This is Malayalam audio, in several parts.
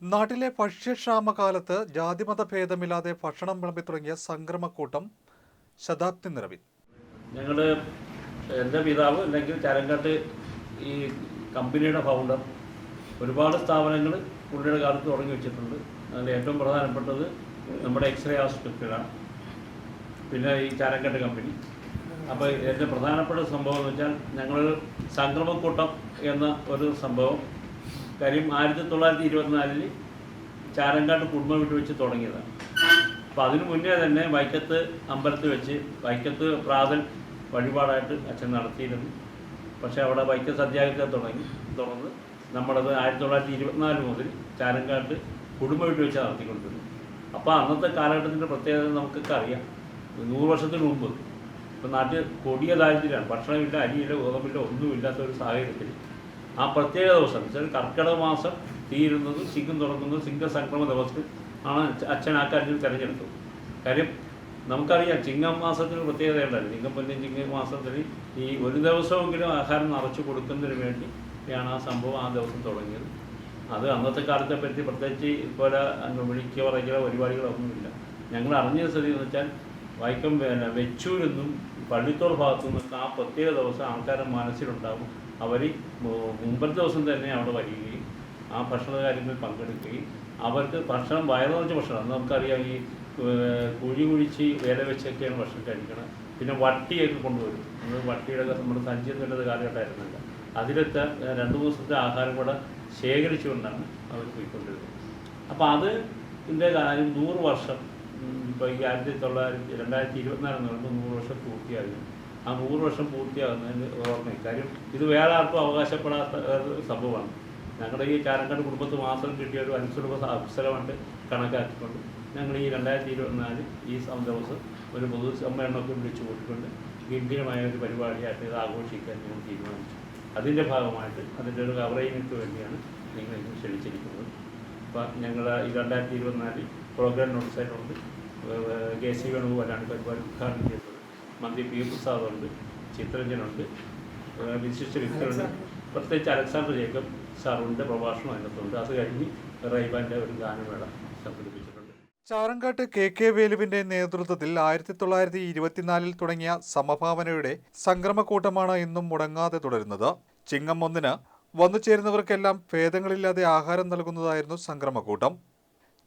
നാട്ടിലെ ഭക്ഷ്യക്ഷാമകാലത്ത് ജാതിമത ഭേദമില്ലാതെ ഭക്ഷണം വിളമ്പി തുടങ്ങിയ സംക്രമക്കൂട്ടം ശതാബ്ദി നിറവിൽ. ഞങ്ങൾ എന്റെ പിതാവ് അല്ലെങ്കിൽ ചരങ്കാട്ട് ഈ കമ്പനിയുടെ ഫൗണ്ടർ ഒരുപാട് സ്ഥാപനങ്ങൾ പുള്ളിയുടെ കാലത്ത് തുടങ്ങി വെച്ചിട്ടുണ്ട്. അതിൽ ഏറ്റവും പ്രധാനപ്പെട്ടത് നമ്മുടെ എക്സ്റേ ആശുപത്രികളാണ് പിന്നെ ഈ ചാരങ്കാട്ട് കമ്പനി. അപ്പോൾ എന്റെ പ്രധാനപ്പെട്ട സംഭവം എന്ന് വെച്ചാൽ ഞങ്ങൾ സംക്രമക്കൂട്ടം എന്ന ഒരു സംഭവം കാര്യം ആയിരത്തി തൊള്ളായിരത്തി ഇരുപത്തിനാലിൽ ചാരങ്കാട്ട് കുടുംബ വീട്ടിൽ വെച്ച് തുടങ്ങിയതാണ്. അപ്പോൾ അതിനു മുന്നേ തന്നെ വൈക്കത്ത് അമ്പലത്തിൽ വെച്ച് വൈക്കത്ത് പ്രാതൽ വഴിപാടായിട്ട് അച്ഛൻ നടത്തിയിരുന്നു. പക്ഷേ അവിടെ വൈക്കം സത്യാഗ്രഹത്തെ തുടങ്ങി തുടർന്ന് നമ്മളത് ആയിരത്തി തൊള്ളായിരത്തി ഇരുപത്തിനാല് മുതൽ ചാരങ്കാട്ട് കുടുംബം വീട്ടിൽ വെച്ച് നടത്തിക്കൊണ്ടിരുന്നു അപ്പോൾ അന്നത്തെ കാലഘട്ടത്തിന്റെ പ്രത്യേകത നമുക്കൊക്കെ അറിയാം. നൂറ് വർഷത്തിന് മുമ്പ്. ഇപ്പം നാട്ടിൽ കൊടിയ ദാരിദ്ര്യമാണ്. ഭക്ഷണമില്ല അരിയില്ല ഗോതമ്പില്ല ഒന്നുമില്ലാത്ത ഒരു സാഹചര്യത്തിൽ ആ പ്രത്യേക ദിവസം വെച്ചാൽ കർക്കിടക മാസം തീരുന്നത് തുറക്കുന്നതും തുടങ്ങുന്നത് സിംഹസംക്രമ ദിവസം ആണ് അച്ഛൻ ആ കാര്യത്തിൽ തിരഞ്ഞെടുത്തത്. കാര്യം നമുക്കറിയാം ചിങ്ങം മാസത്തിന് പ്രത്യേകത ഉണ്ടായിരുന്നു ചിങ്ങം ചിങ്ങ മാസത്തിൽ ഈ ഒരു ദിവസമെങ്കിലും ആഹാരം നിറച്ചു കൊടുക്കുന്നതിന് വേണ്ടിയാണ് ആ സംഭവം ആ ദിവസം തുടങ്ങിയത്. അത് അന്നത്തെ കാലത്തെ പറ്റി പ്രത്യേകിച്ച് ഇതുപോലെ വിളിക്കുക പറയുക പരിപാടികളൊന്നുമില്ല. ഞങ്ങൾ അറിഞ്ഞ സ്ഥിതി എന്ന് വെച്ചാൽ വൈക്കം പിന്നെ വെച്ചൂരെന്നും പള്ളിത്തോട് ഭാഗത്തു നിന്നൊക്കെ ആ പ്രത്യേക ദിവസം ആൾക്കാരുടെ മനസ്സിലുണ്ടാവും. അവർ മുമ്പത്തെ ദിവസം തന്നെ അവിടെ വരികയും ആ ഭക്ഷണ കാര്യങ്ങളിൽ പങ്കെടുക്കുകയും അവർക്ക് ഭക്ഷണം വയറു നിറച്ച ഭക്ഷണം. നമുക്കറിയാം ഈ കുഴി കുഴിച്ച് വേല വെച്ചൊക്കെയാണ് ഭക്ഷണം കഴിക്കണം. പിന്നെ വട്ടിയൊക്കെ കൊണ്ടുവരും. നമ്മൾ വട്ടിയുടെ നമ്മുടെ സഞ്ചി എന്നുള്ളത് കാലഘട്ടമായിരുന്നില്ല. രണ്ടു രണ്ട് ദിവസത്തെ ആഹാരം കൂടെ ശേഖരിച്ചുകൊണ്ടാണ് അവർ പോയിക്കൊണ്ടിരുന്നത്. അപ്പോൾ അത് ഇതിന്റെ കാര്യം നൂറ് വർഷം ഇപ്പോൾ ഈ ആയിരത്തി തൊള്ളായിരത്തി രണ്ടായിരത്തി ഇരുപത്തിനാല് പറയുമ്പോൾ നൂറ് വർഷം പൂർത്തിയാകും ആ നൂറ് വർഷം പൂർത്തിയാകുന്നതിന് ഓർമ്മ കാര്യം ഇത് വേറെ ആർക്കും അവകാശപ്പെടാത്ത സംഭവമാണ്. ഞങ്ങളുടെ ഈ ചാരങ്കാട് കുടുംബത്ത് മാത്രം കിട്ടിയ ഒരു അനുസൃത അവസരമായിട്ട് കണക്കാക്കിക്കൊണ്ട് ഞങ്ങൾ ഈ രണ്ടായിരത്തി ഇരുപത്തിനാല് ഈ ദിവസം ഒരു പൊതു സമ്മേളനമൊക്കെ വിളിച്ചു കൂട്ടിക്കൊണ്ട് ഗംഭീരമായ ഒരു പരിപാടിയായിട്ട് ഇത് ആഘോഷിക്കാൻ ഞങ്ങൾ തീരുമാനിച്ചു. അതിന്റെ ഭാഗമായിട്ട് അതിന്റെ ഒരു കവറേജിനൊക്കെ വേണ്ടിയാണ് ഇന്ന് ക്ഷണിച്ചിരിക്കുന്നത്. അപ്പം ഞങ്ങൾ ഈ രണ്ടായിരത്തി ഇരുപത്തിനാലിൽ പ്രോഗ്രാം നോട്ടീസായിട്ടുണ്ട് കെ സി വേണുഗോപാലാണ് പരിപാടി ഉദ്ഘാടനം ചെയ്തത്. മന്ത്രി പി പ്രസാദുണ്ട് ചിത്രഞ്ജനുണ്ട് വിശിഷ്ട വ്യക്തികളുണ്ട്. പ്രത്യേകിച്ച് അലക്സാണ്ടർ ജേക്കബ് സാറുണ്ട് പ്രഭാഷണം അതിനകത്തുണ്ട്. അത് കഴിഞ്ഞ് റൈബാന്റെ ഒരു ഗാനമേള സംഘടിപ്പിച്ചിട്ടുണ്ട്. ചാറങ്കാട്ട് കെ കെ വേലുവിന്റെ നേതൃത്വത്തിൽ ആയിരത്തി തൊള്ളായിരത്തി ഇരുപത്തിനാലിൽ തുടങ്ങിയ സമഭാവനയുടെ സംക്രമക്കൂട്ടമാണ് ഇന്നും മുടങ്ങാതെ തുടരുന്നത്. ചിങ്ങം ഒന്നിന് വന്നു ചേരുന്നവർക്കെല്ലാം ഭേദങ്ങളില്ലാതെ ആഹാരം നൽകുന്നതായിരുന്നു സംക്രമക്കൂട്ടം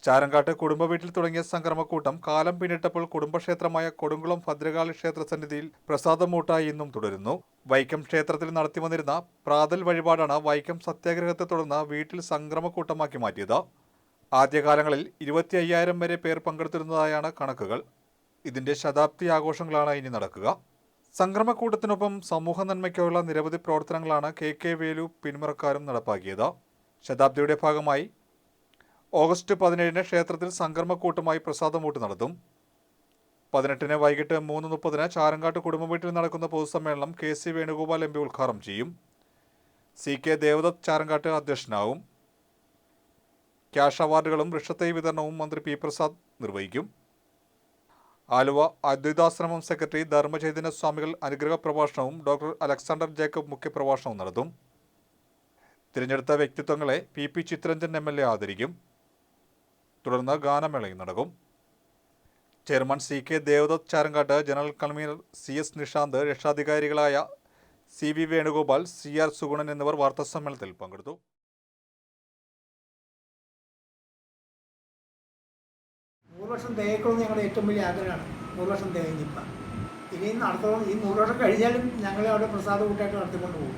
ചാരങ്കാട്ട് കുടുംബ വീട്ടിൽ തുടങ്ങിയ സംക്രമക്കൂട്ടം കാലം പിന്നിട്ടപ്പോൾ കുടുംബക്ഷേത്രമായ കൊടുങ്കുളം ഭദ്രകാളി ക്ഷേത്ര സന്നിധിയിൽ പ്രസാദമൂട്ടായി ഇന്നും തുടരുന്നു. വൈക്കം ക്ഷേത്രത്തിൽ നടത്തി വന്നിരുന്ന പ്രാതൽ വഴിപാടാണ് വൈക്കം സത്യാഗ്രഹത്തെ തുടർന്ന് വീട്ടിൽ സംക്രമക്കൂട്ടമാക്കി മാറ്റിയത്. ആദ്യകാലങ്ങളിൽ ഇരുപത്തി അയ്യായിരം വരെ പേർ പങ്കെടുത്തിരുന്നതായാണ് കണക്കുകൾ. ഇതിന്റെ ശതാബ്ദി ആഘോഷങ്ങളാണ് ഇനി നടക്കുക. സംക്രമക്കൂട്ടത്തിനൊപ്പം സമൂഹ നന്മയ്ക്കുള്ള നിരവധി പ്രവർത്തനങ്ങളാണ് കെ കെ വേലു പിന്മുറക്കാരും നടപ്പാക്കിയത്. ശതാബ്ദിയുടെ ഭാഗമായി ഓഗസ്റ്റ് പതിനേഴിന് ക്ഷേത്രത്തിൽ സംക്രമക്കൂട്ടമായി പ്രസാദമൂട്ട് നടത്തും. പതിനെട്ടിന് വൈകിട്ട് മൂന്ന് മുപ്പതിന് ചാരങ്കാട്ട് കുടുംബ വീട്ടിൽ നടക്കുന്ന പൊതുസമ്മേളനം K C Venugopal M P ഉദ്ഘാടനം ചെയ്യും. സി കെ ദേവദത്ത് ചാരങ്കാട്ട് അധ്യക്ഷനാവും. ക്യാഷ് അവാർഡുകളും വൃക്ഷത്തൈ വിതരണവും മന്ത്രി പി പ്രസാദ് നിർവഹിക്കും. ആലുവ അദ്വൈതാശ്രമം സെക്രട്ടറി ധർമ്മചൈതന്യ സ്വാമികൾ അനുഗ്രഹ പ്രഭാഷണവും ഡോക്ടർ അലക്സാണ്ടർ ജേക്കബ് മുഖ്യപ്രഭാഷണവും നടത്തും. തിരഞ്ഞെടുത്ത വ്യക്തിത്വങ്ങളെ P P Chitharanjan M L A ആദരിക്കും. തുടർന്ന് ഗാനമേളയും നടക്കും. Chairman C K Devadath Charankattu general convener C S Nishanth രക്ഷാധികാരികളായ C V Venugopal C R Sugunan എന്നിവർ വാർത്താസമ്മേളനത്തിൽ പങ്കെടുത്തു. നൂറ് വർഷം തികക്കണമെന്ന് ഞങ്ങളുടെ ഏറ്റവും വലിയ ആഗ്രഹമാണ്. നൂറ് വർഷം തികഞ്ഞിപ്പം ഇനിയും നടത്തണം. ഈ നൂറ് വർഷം കഴിഞ്ഞാലും ഞങ്ങളെ അവിടെ പ്രസാദ കൂട്ടായിട്ട് നടത്തിക്കൊണ്ട് പോകും.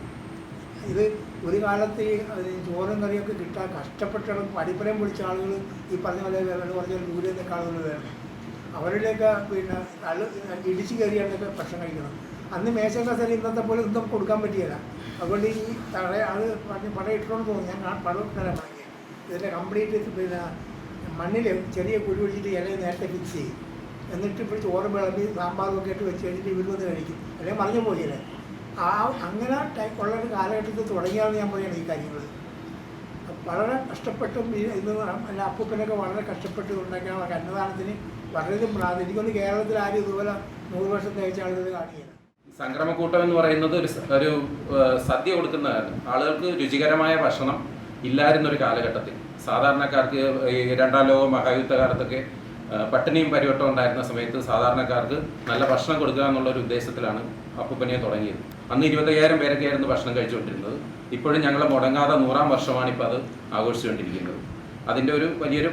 ഇത് ഒരു കാലത്ത് ഈ ചോറും കറിയൊക്കെ കിട്ടാൻ കഷ്ടപ്പെട്ടാലും പഠിപ്പരം പിടിച്ച ആളുകൾ ഈ പറഞ്ഞ പോലെ വേണമെന്ന് പറഞ്ഞ ദൂരെ നിന്നൊക്കെ ആളുകൾ വേണം അവരുടെയൊക്കെ പിന്നെ അൾ ഇടിച്ച് കയറിയാണ്ടൊക്കെ ഭക്ഷണം കഴിക്കണം. അന്ന് മേശക്കസര ഇന്നത്തെ പോലെ ഒന്നും കൊടുക്കാൻ പറ്റിയില്ല. അതുകൊണ്ട് ഈ തട അത് പറഞ്ഞ് പട ഇട്ടോണ്ട് തോന്നി ഞാൻ പടം തരാൻ തുടങ്ങി ഇതിന്റെ കംപ്ലീറ്റ് പിന്നെ മണ്ണിൽ ചെറിയ കുഴി ഒഴിച്ചിട്ട് ഇലയെ നേരത്തെ ഫിക്സ് ചെയ്യും. എന്നിട്ട് ഇപ്പോൾ ചോറ് വിളമ്പി സാമ്പാറും ഒക്കെ ഇട്ട് വെച്ച് കഴിഞ്ഞിട്ട് ഇവർ വന്ന് കഴിക്കും. അല്ലെങ്കിൽ മറിഞ്ഞു പോയില്ലേ? ആ അങ്ങനെ ഉള്ള ഒരു കാലഘട്ടത്തിൽ തുടങ്ങിയാണ് ഞാൻ പറയുന്നത് ഈ കാര്യങ്ങൾ വളരെ കഷ്ടപ്പെട്ടും ഈ ഇന്ന് അല്ല അപ്പൂപ്പനൊക്കെ വളരെ കഷ്ടപ്പെട്ട് ഉണ്ടാക്കിയ അന്നദാനത്തിന് വളരെയധികം പ്രാധാന്യം എനിക്കൊന്ന് കേരളത്തിൽ ആരും ഇതുപോലെ നൂറ് വർഷം തേച്ച ആളുകൾ കാണിക്കുക സംക്രമക്കൂട്ടം എന്ന് പറയുന്നത് ഒരു ഒരു സദ്യ കൊടുക്കുന്നതാണ്. ആളുകൾക്ക് രുചികരമായ ഭക്ഷണം ഇല്ലായിരുന്ന ഒരു കാലഘട്ടത്തിൽ. സാധാരണക്കാർക്ക് രണ്ടാം ലോക മഹായുദ്ധ കാലത്തൊക്കെ പട്ടിണിയും പരിവട്ടവും ഉണ്ടായിരുന്ന സമയത്ത് സാധാരണക്കാർക്ക് നല്ല ഭക്ഷണം കൊടുക്കുക എന്നുള്ള ഒരു ഉദ്ദേശത്തിലാണ് അപ്പൂപ്പനെ തുടങ്ങിയത്. അന്ന് ഇരുപത്തയ്യായിരം പേരൊക്കെയായിരുന്നു ഭക്ഷണം കഴിച്ചുകൊണ്ടിരുന്നത്. ഇപ്പോഴും ഞങ്ങൾ മുടങ്ങാതെ നൂറാം വർഷമാണ് ഇപ്പോൾ അത് ആഘോഷിച്ചുകൊണ്ടിരിക്കുന്നത്. അതിന്റെ ഒരു വലിയൊരു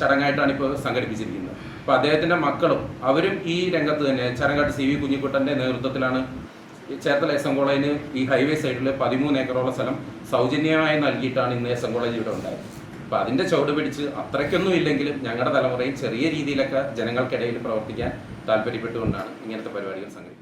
ചടങ്ങായിട്ടാണ് ഇപ്പോൾ സംഘടിപ്പിച്ചിരിക്കുന്നത്. അപ്പോൾ അദ്ദേഹത്തിന്റെ മക്കളും അവരും ഈ രംഗത്ത് തന്നെ ചരങ്ങാട്ട് സി വി കുഞ്ഞിക്കുട്ടന്റെ നേതൃത്വത്തിലാണ് ചേർത്തല എസ് എം കോളേജിന് ഈ ഹൈവേ സൈഡിൽ പതിമൂന്ന് ഏക്കറോളം സ്ഥലം സൗജന്യമായി നൽകിയിട്ടാണ് ഇന്ന് എസ് എം കോളേജ് ഇവിടെ ഉണ്ടായത്. അപ്പോൾ അതിന്റെ ചുവട് പിടിച്ച് അത്രയ്ക്കൊന്നും ഇല്ലെങ്കിലും ഞങ്ങളുടെ തലമുറയിൽ ചെറിയ രീതിയിലൊക്കെ ജനങ്ങൾക്കിടയിൽ പ്രവർത്തിക്കാൻ താല്പര്യപ്പെട്ടുകൊണ്ടാണ് ഇങ്ങനത്തെ പരിപാടികൾ സംഘടിപ്പിക്കുന്നത്.